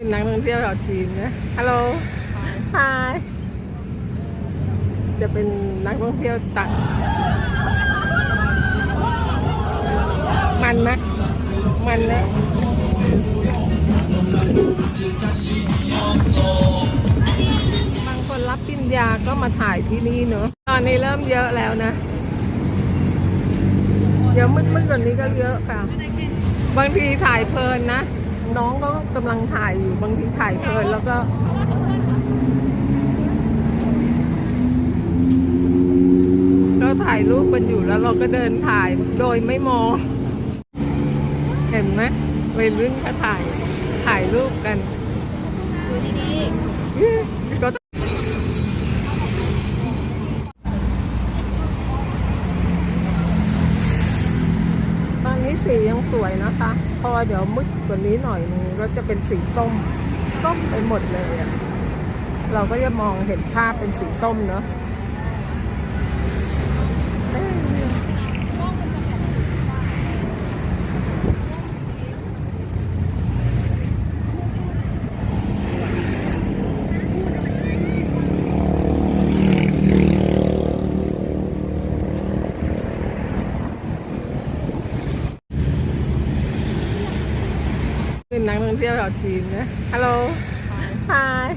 เป็นนักท่องเที่ยวชาวจีนนะฮัลโหลฮายจะเป็นนักท่องเที่ยวต่างมันไหมมันนะบางคนรับปริญญาก็มาถ่ายที่นี่เนอะตอนนี้เริ่มเยอะแล้วนะ เดี๋ยวมืดๆกว่านี้ก็เยอะค่ะ บางทีถ่ายเพลินนะ น้องก็กำลังถ่ายอยู่บางทีถ่ายเพลินแล้วก็ก็ถ่ายรูปกันอยู่แล้วเราก็เดินถ่ายโดยไม่มอง เห็นไหมวัยรุ่นก็ถ่ายถ่ายรูปกันดูดีก็ตอนนี้ สียังสวยนะคะ พอเดี๋ยวมืดกว่านี้หน่อยนึงก็จะเป็นสีส้ม ส้มไปหมดเลยอะเราก็จะมองเห็นภาพเป็นสีส้มเนาะ นักท่องเที่ยวชาวจีนนะ ฮัลโหลฮาย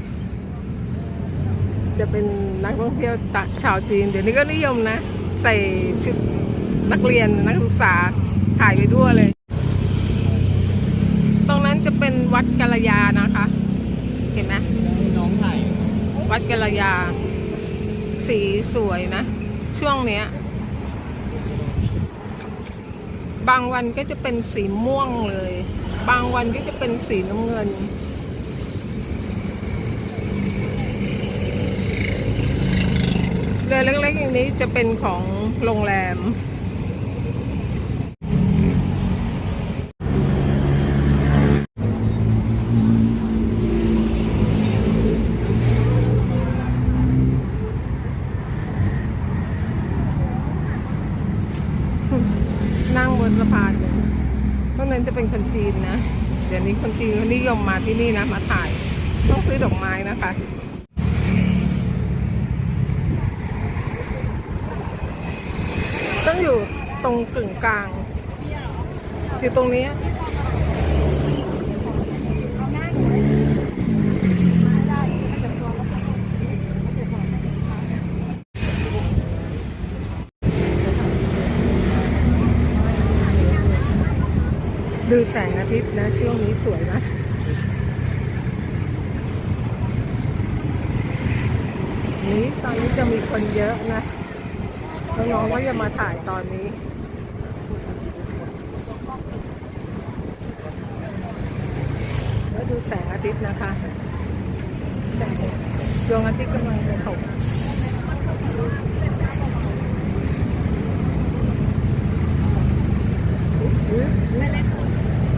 จะเป็นนักท่องเที่ยวต่างชาวจีน เดี๋ยวนี้ก็นิยมนะ ใส่ชุดนักเรียนนักศึกษาถ่ายไปทั่วเลย ตรงนั้นจะเป็นวัดกัลยานะคะ เห็นไหมน้องถ่ายวัดกัลยา สีสวยนะ ช่วงเนี้ย บางวันก็จะเป็นสีม่วงเลย บางวันก็จะเป็นสีน้ำเงิน เรือเล็กๆอย่างนี้จะเป็นของโรงแรม นั่งบนสะพานเลยพวก นั้นจะเป็นคนจีนนะ เดี๋ยวนี้คนจีนนิยมมาที่นี่นะ มาถ่าย ต้องซื้อดอกไม้นะคะต้องอยู่ตรงกึ่งกลาง อยู่ตรงนี้ ดูแสงอาทิตย์นะ ช่วงนี้สวยนะนี้ตอนนี้จะมีคนเยอะนะน้องๆว่าจะมาถ่ายตอนนี้แล้วดูแสงอาทิตย์นะคะดวงอาทิตย์กำลังจะตก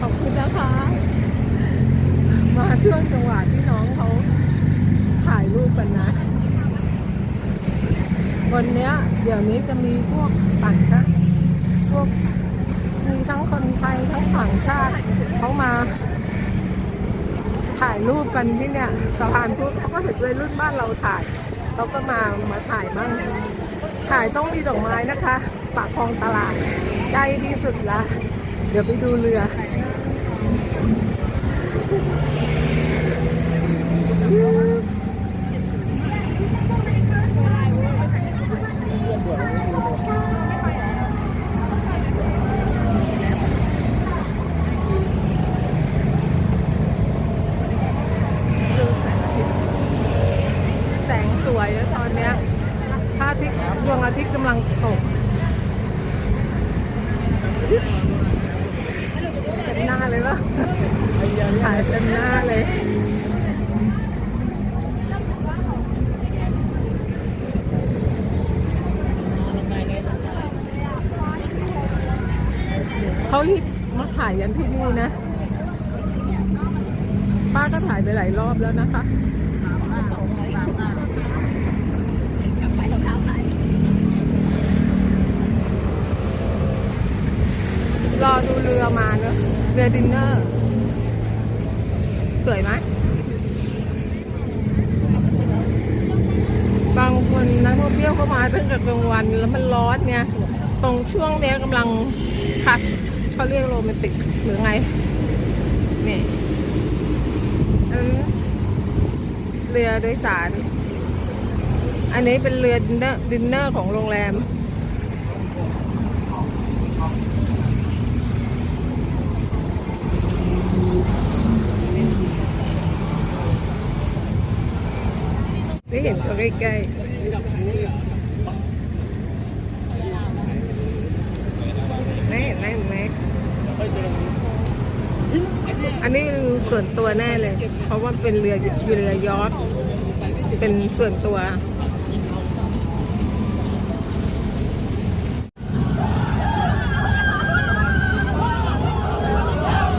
ขอบคุณนะคะ มาช่วงจังหวะที่น้องเขาถ่ายรูปกันนะ วันเนี้ย เดี๋ยวนี้จะมีพวกต่างชาติพวกมีทั้งคนไทยทั้งต่างชาติเขามา ถ่ายรูปกันที่เนี่ยสะพานพุทธเขาก็เห็นวัยรุ่นบ้านเราถ่ายเขาก็มามาถ่ายบ้างถ่ายต้องมีดอกไม้นะคะ ปากคลองตลาดใกล้ที่สุดละ เดี๋ยวไปดูเรือ Thank you. เต็มหน้าเลย เขาฮิตมาถ่ายกันที่นี่นะ ป้าก็ถ่ายไปหลายรอบแล้วนะคะ รอดูเรือมาเนอะเรือดินเนอร์ สวยไหมบางคนนักท่องเที่ยวเข้ามาตั้งแต่กลางวันแล้วมันร้อนเนี่ย ตรงช่วงเนี้ยกำลังพักเขาเรียกโรแมนติกหรือไง นี่อันเรือโดยสาร อันนี้เป็นเรือดินเนอร์ดินเนอร์ของโรงแรม ได้เห็นตัวใกล้ๆไม่เห็นไหมเห็นไหมอันนี้เป็นส่วนตัวแน่เลย เพราะว่าเป็นเรือเรือยอทเป็นส่วนตัว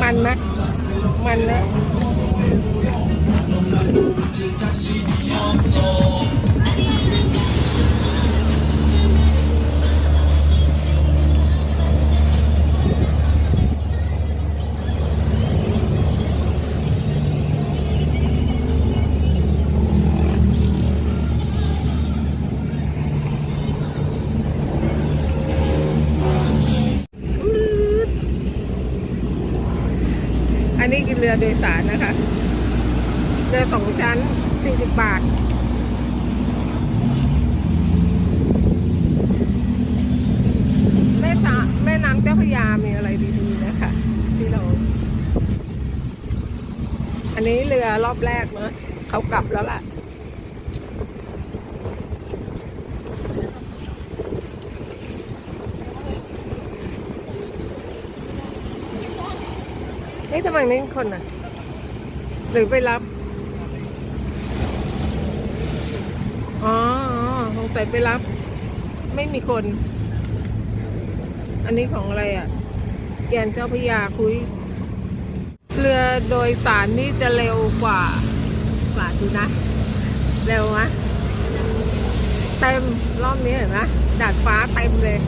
มันไหมมันนะ รือโดยสารนะคะ เรือสองชั้น 40 บาทแม่ชาแม่น้ำเจ้าพระยามีอะไรดีๆนะคะ ที่เรา อันนี้เรือรอบแรกเนอะเขากลับแล้วล่ะ อ๊ะทำไมไม่มีคนอะ หรือไปรับอ๋ออ๋อสงสัยไปรับ ไม่มีคน อันนี้ของอะไรอะ แกนเจ้าพยาคุย เรือโดยสารนี่จะเร็วกว่ากว่าดูนะ เร็วไหมเต็มรอบนี้เห็นไหมดาดฟ้าเต็มเลย